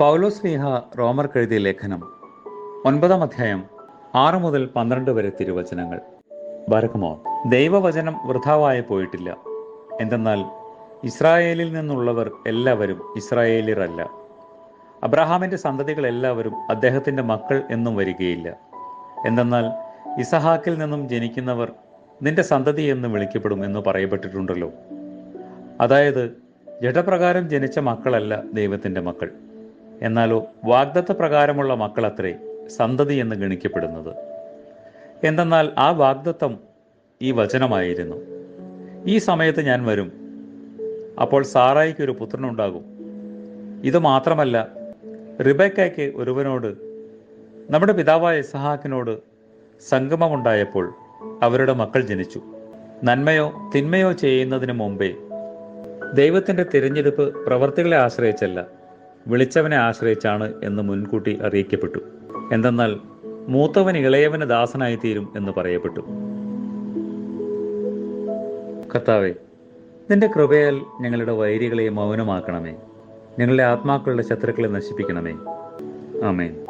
പൗലോസ് സ്നേഹ റോമർക്ക് എഴുതിയ ലേഖനം ഒൻപതാം അധ്യായം ആറ് മുതൽ പന്ത്രണ്ട് വരെ തിരുവചനങ്ങൾ. ബരക്കുമോ ദൈവവചനം വൃഥാവായി പോയിട്ടില്ല. എന്തെന്നാൽ ഇസ്രായേലിൽ നിന്നുള്ളവർ എല്ലാവരും ഇസ്രായേലിയരല്ല. അബ്രഹാമിന്റെ സന്തതികൾ എല്ലാവരും അദ്ദേഹത്തിന്റെ മക്കൾ എന്നും വരികയില്ല. എന്തെന്നാൽ ഇസഹാക്കിൽ നിന്നും ജനിക്കുന്നവർ നിന്റെ സന്തതി എന്ന് വിളിക്കപ്പെടും എന്ന് പറയപ്പെട്ടിട്ടുണ്ടല്ലോ. അതായത് ജഡപ്രകാരം ജനിച്ച മക്കളല്ല ദൈവത്തിന്റെ മക്കൾ. എന്നാലോ വാഗ്ദത്ത പ്രകാരമുള്ള മക്കളത്രേ സന്തതി എന്ന് ഗണിക്കപ്പെടുന്നത്. എന്തെന്നാൽ ആ വാഗ്ദത്തം ഈ വചനമായിരുന്നു. ഈ സമയത്ത് ഞാൻ വരും. അപ്പോൾ സാറായിക്ക് ഒരു പുത്രനുണ്ടാകും. ഇത് മാത്രമല്ല റിബേക്കയ്ക്ക് ഒരുവനോട് നമ്മുടെ പിതാവായ ഇസഹാക്കിനോട് സംഗമമുണ്ടായപ്പോൾ അവരുടെ മക്കൾ ജനിച്ചു. നന്മയോ തിന്മയോ ചെയ്യുന്നതിന് മുമ്പേ ദൈവത്തിന്റെ തിരഞ്ഞെടുപ്പ് പ്രവർത്തികളെ ആശ്രയിച്ചല്ല. വിളിച്ചവനെ ആശ്രയിച്ചാണ് എന്ന് മുൻകൂട്ടി അറിയിക്കപ്പെട്ടു. എന്തെന്നാൽ മൂത്തവൻ ഇളയവന് ദാസനായിത്തീരും എന്ന് പറയപ്പെട്ടു. കർത്താവെ നിന്റെ കൃപയാൽ ഞങ്ങളുടെ വൈരികളെ മൗനമാക്കണമേ. ഞങ്ങളുടെ ആത്മാക്കളുടെ ശത്രുക്കളെ നശിപ്പിക്കണമേ. ആമേൻ.